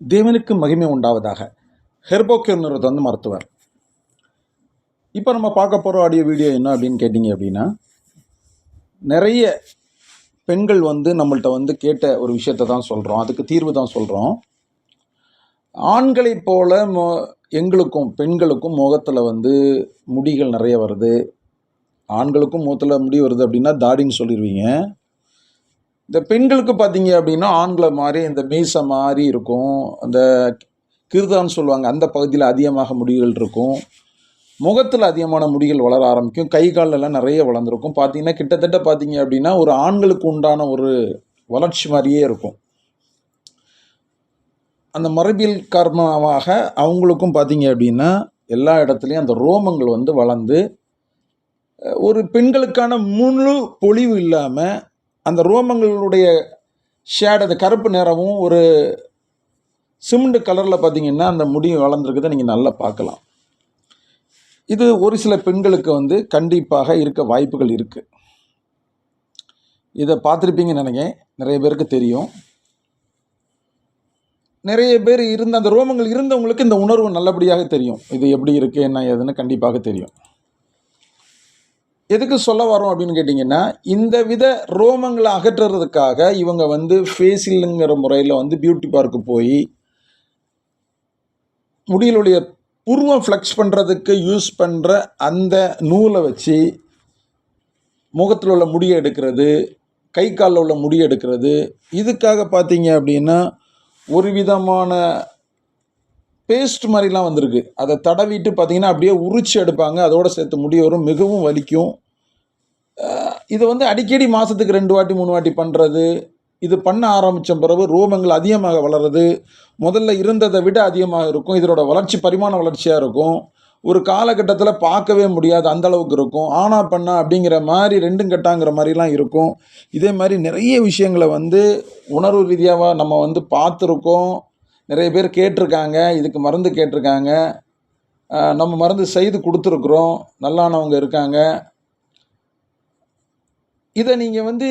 தேவனுக்கு மகிமை உண்டாவதாக. ஹெர்போக்கேர்னு வந்து மருத்துவர். இப்போ நம்ம பார்க்க போகிற ஆடியோ வீடியோ என்ன அப்படின்னு கேட்டிங்க அப்படின்னா நிறைய பெண்கள் வந்து நம்மள்ட்ட வந்து கேட்ட ஒரு விஷயத்தை தான் சொல்கிறோம் அதுக்கு தீர்வு தான் சொல்கிறோம் ஆண்களைப் போல மோ எங்களுக்கும் பெண்களுக்கும் முகத்தில் வந்து முடிகள் நிறைய வருது. ஆண்களுக்கும் முகத்தில் முடி வருது அப்படின்னா தாடின்னு சொல்லிடுவீங்க இந்த பெண்களுக்கு பார்த்தீங்க அப்படின்னா ஆண்களை மாதிரி இந்த மீசை மாதிரி இருக்கும். அந்த கிருதான்னு சொல்லுவாங்க அந்த பகுதியில் அதிகமாக முடிகள் இருக்கும். முகத்தில் அதிகமான முடிகள் வளர ஆரம்பிக்கும். கை காலெல்லாம் நிறைய வளர்ந்துருக்கும். பார்த்தீங்கன்னா கிட்டத்தட்ட பார்த்தீங்க அப்படின்னா ஒரு ஆண்களுக்கு உண்டான ஒரு வளர்ச்சி மாதிரியே இருக்கும். அந்த மரபியல் காரணமாக அவங்களுக்கும் பார்த்தீங்க அப்படின்னா எல்லா இடத்துலையும் அந்த ரோமங்கள் வந்து வளர்ந்து ஒரு பெண்களுக்கான முழு பொழிவு இல்லாமல் அந்த ரோமங்களுடைய ஷேட் அந்த கருப்பு நிறமும் ஒரு சிமெண்ட் கலரில் பார்த்தீங்கன்னா அந்த முடி வளர்ந்துருக்கிறத நீங்கள் நல்லா பார்க்கலாம். இது ஒரு சில பெண்களுக்கு வந்து கண்டிப்பாக இருக்க வாய்ப்புகள் இருக்குது இதை பார்த்துருப்பீங்கன்னு நினைக்கிறேன். நிறைய பேருக்கு தெரியும். நிறைய பேர் இருந்த அந்த ரோமங்கள் இருந்தவங்களுக்கு இந்த உணர்வு நல்லபடியாக தெரியும். இது எப்படி இருக்குது என்ன ஏதுன்னு கண்டிப்பாக தெரியும். எதுக்கு சொல்ல வரோம் அப்படின்னு கேட்டிங்கன்னா இந்த வித ரோமங்களை அகற்றுறதுக்காக இவங்க வந்து ஃபேஷியலுங்கிற முறையில் வந்து பியூட்டி பார்க்கு போய் முடியலுடைய புருவம் ஃப்ளெக்ஸ் பண்ணுறதுக்கு யூஸ் பண்ணுற அந்த நூலை வச்சு முகத்தில் உள்ள முடியை எடுக்கிறது கை காலில் உள்ள முடியை எடுக்கிறது இதுக்காக பார்த்தீங்க அப்படின்னா ஒரு விதமான பேஸ்ட் மாதிரிலாம் வந்திருக்கு. அதை தடவிட்டு பார்த்தீங்கன்னா அப்படியே உரிச்சு எடுப்பாங்க. அதோடு சேர்த்து முடிய வரும் மிகவும் வலிக்கும். இது வந்து அடிக்கடி மாதத்துக்கு ரெண்டு வாட்டி மூணு வாட்டி பண்ணுறது இது பண்ண ஆரம்பித்த பிறகு ரோமங்கள் அதிகமாக வளருது முதல்ல இருந்ததை விட அதிகமாக இருக்கும். இதனோட வளர்ச்சி பரிமாண வளர்ச்சியாக இருக்கும். ஒரு காலகட்டத்தில் பார்க்கவே முடியாது அந்த அளவுக்கு இருக்கும். ஆனா பண்ணா அப்படிங்கிற மாதிரி ரெண்டும் கட்டாங்கிற மாதிரிலாம் இருக்கும். இதே மாதிரி நிறைய விஷயங்களை வந்து உணர்வு ரீதியாக நம்ம வந்து பார்த்துருக்கோம். நிறைய பேர் கேட்டிருக்காங்க இதுக்கு மருந்து கேட்டிருக்காங்க. நம்ம மருந்து செய்து கொடுத்துருக்குறோம் நல்லானவங்க இருக்காங்க. இதை நீங்கள் வந்து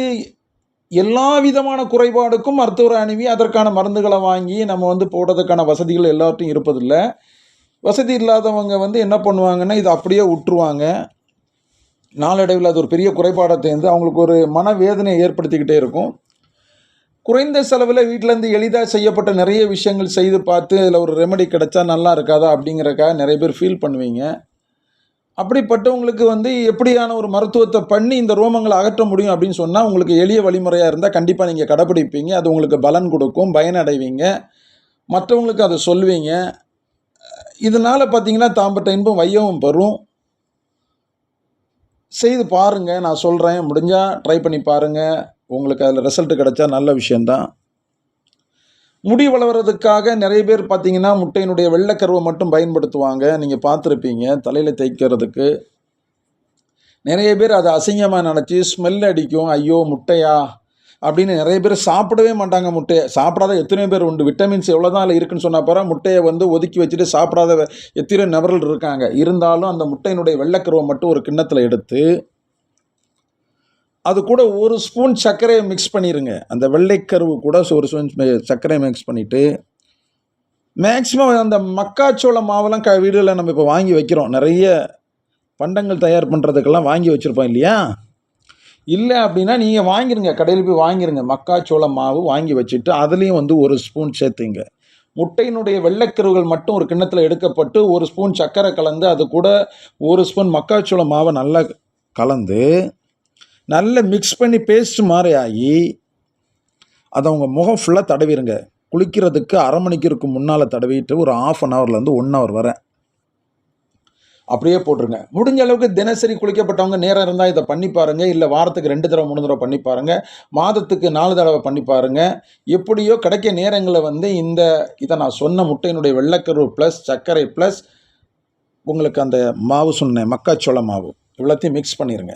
எல்லா விதமான குறைபாடுக்கும் மருத்துவரை அணுவி அதற்கான மருந்துகளை வாங்கி நம்ம வந்து போடுறதுக்கான வசதிகள் எல்லாத்தையும் இருப்பதில்லை. வசதி இல்லாதவங்க வந்து என்ன பண்ணுவாங்கன்னா இதை அப்படியே விட்டுருவாங்க நாளடைவில் அது ஒரு பெரிய குறைபாடத்தை வந்து அவங்களுக்கு ஒரு மனவேதனையை ஏற்படுத்திக்கிட்டே இருக்கும். குறைந்த செலவில் வீட்டிலேருந்து எளிதாக செய்யப்பட்ட நிறைய விஷயங்கள் செய்து பார்த்து அதில் ஒரு ரெமெடி கிடைச்சா நல்லா இருக்காதா அப்படிங்கிறக்காக நிறைய பேர் ஃபீல் பண்ணுவீங்க. அப்படிப்பட்டவங்களுக்கு வந்து எப்படியான ஒரு மருத்துவத்தை பண்ணி இந்த ரோமங்களை அகற்ற முடியும் அப்படின்னு சொன்னால் உங்களுக்கு எளிய வழிமுறையாக இருந்தால் கண்டிப்பாக நீங்கள் கடைப்பிடிப்பீங்க அது உங்களுக்கு பலன் கொடுக்கும் பயனடைவீங்க. மற்றவங்களுக்கு அதை சொல்லுவீங்க. இதனால் பார்த்தீங்கன்னா தாம்பட்ட இன்பம் வையவும் பெறும் செய்து பாருங்கள் நான் சொல்கிறேன் முடிஞ்சால் ட்ரை பண்ணி பாருங்கள் உங்களுக்கு அதில் ரிசல்ட் கிடைச்சா நல்ல விஷயந்தான் முடி வளர்கிறதுக்காக நிறைய பேர் பார்த்தீங்கன்னா முட்டையினுடைய வெள்ளைக்கருவை மட்டும் பயன்படுத்துவாங்க. நீங்கள் பார்த்துருப்பீங்க தலையில் தேய்க்கிறதுக்கு. நிறைய பேர் அதை அசிங்கமாக நினச்சி ஸ்மெல் அடிக்கும் ஐயோ முட்டையா? அப்படின்னு நிறைய பேர் சாப்பிடவே மாட்டாங்க முட்டையை. சாப்பிடாத எத்தனையோ பேர் உண்டு. விட்டமின்ஸ் எவ்வளோ தான் அதில் இருக்குன்னு சொன்னால் பிறகு முட்டையை வந்து ஒதுக்கி வச்சுட்டு சாப்பிடாத எத்தனையோ நபர்கள் இருக்காங்க. இருந்தாலும் அந்த முட்டையினுடைய வெள்ளைக்கருவை மட்டும் ஒரு கிண்ணத்தில் எடுத்து அது கூட ஒரு ஸ்பூன் சர்க்கரையை மிக்ஸ் பண்ணிடுங்க அந்த வெள்ளைக்கருவு கூட ஒரு ஸ்பூன் சர்க்கரையை மிக்ஸ் பண்ணிவிட்டு மேக்ஸிமம் அந்த மக்காச்சோள மாவெல்லாம் க வீடுகளில் நம்ம இப்போ வாங்கி வைக்கிறோம். நிறைய பண்டங்கள் தயார் பண்ணுறதுக்கெல்லாம் வாங்கி வச்சுருப்போம் இல்லையா? இல்லை அப்படின்னா நீங்கள் வாங்கிருங்க. கடையில் போய் வாங்கிருங்க. மக்காச்சோள மாவு வாங்கி வச்சுட்டு அதுலேயும் வந்து ஒரு ஸ்பூன் சேர்த்துங்க. முட்டையினுடைய வெள்ளைக்கருவுகள் மட்டும் ஒரு கிண்ணத்தில் எடுக்கப்பட்டு ஒரு ஸ்பூன் சர்க்கரை கலந்து அது கூட ஒரு ஸ்பூன் மக்காச்சோள மாவை நல்லா கலந்து நல்லா மிக்ஸ் பண்ணி பேஸ்ட் மாதிரி ஆகி அதை அவங்க முகம் ஃபுல்லாக தடவிடுங்க குளிக்கிறதுக்கு அரை மணிக்கு முன்னால் தடவிட்டு ஒரு ஆஃப் அன் ஹவர்லேருந்து ஒன் ஹவர் வரேன் அப்படியே போட்டுருங்க. முடிஞ்ச அளவுக்கு தினசரி குளிக்கப்பட்டவங்க நேரம் இருந்தால் இதை பண்ணி பாருங்கள் இல்லை வாரத்துக்கு ரெண்டு தடவை மூணு தடவை பண்ணி பாருங்கள் மாதத்துக்கு நாலு தடவை பண்ணி பாருங்கள் எப்படியோ கிடைக்க நேரங்களில் வந்து இந்த இதை நான் சொன்ன முட்டையினுடைய வெள்ளைக்கரு ப்ளஸ் சர்க்கரை ப்ளஸ் உங்களுக்கு அந்த மாவு சொன்னேன் மக்காச்சோள மாவு. இவ்வளோத்தையும் மிக்ஸ் பண்ணிடுங்க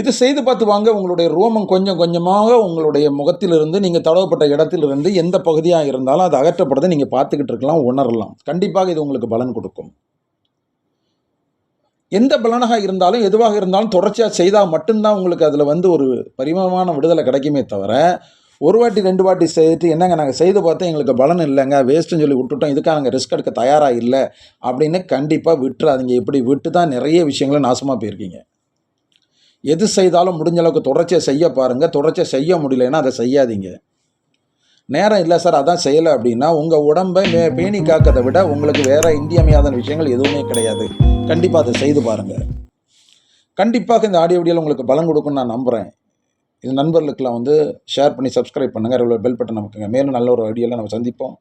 இது செய்து பார்த்து வாங்க உங்களுடைய ரோமம் கொஞ்சம் கொஞ்சமாக உங்களுடைய முகத்திலிருந்து நீங்கள் தடவப்பட்ட இடத்திலிருந்து எந்த பகுதியாக இருந்தாலும் அது அகற்றப்படுறதை நீங்கள் பார்த்துக்கிட்டு இருக்கலாம் உணரலாம். கண்டிப்பாக இது உங்களுக்கு பலன் கொடுக்கும். எந்த பலனாக இருந்தாலும் எதுவாக இருந்தாலும் தொடர்ச்சியாக செய்தால் மட்டும்தான் உங்களுக்கு அதில் வந்து ஒரு பரிமாணமான விடுதலை கிடைக்குமே தவிர ஒரு வாட்டி ரெண்டு வாட்டி செய்துட்டு என்னங்க நாங்கள் செய்து பார்த்தோம் எங்களுக்கு பலன் இல்லைங்க வேஸ்ட்டுன்னு சொல்லி விட்டுட்டோம் இதுக்காக நாங்கள் ரிஸ்க் எடுக்க தயாராக இல்லை அப்படின்னு கண்டிப்பாக விட்டுறாதீங்க. இப்படி விட்டு தான் நிறைய விஷயங்களை நாசமாக போயிருக்கீங்க. எது செய்தாலும் முடிஞ்ச அளவுக்கு தொடர்ச்சியாக செய்ய பாருங்கள் தொடர்ச்சியாக செய்ய முடியலைன்னா அதை செய்யாதீங்க. நேரம் இல்லை சார் அதான் செய்யலை அப்படின்னா உங்கள் உடம்பை மே பேணி காக்கிறதை விட உங்களுக்கு வேறு இன்றியமையாத விஷயங்கள் எதுவுமே கிடையாது. கண்டிப்பாக அதை செய்து பாருங்கள் கண்டிப்பாக இந்த ஆடியோ வீடியோவில் உங்களுக்கு பலன் கொடுக்கும்னு நான் நம்புகிறேன் இது நண்பர்களுக்கெல்லாம் வந்து ஷேர் பண்ணி சப்ஸ்கிரைப் பண்ணுங்கள் பெல் பட்டன் நமக்குங்க மேலும் நல்ல ஒரு ஐடியாவில் நம்ம சந்திப்போம்.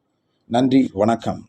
நன்றி வணக்கம்.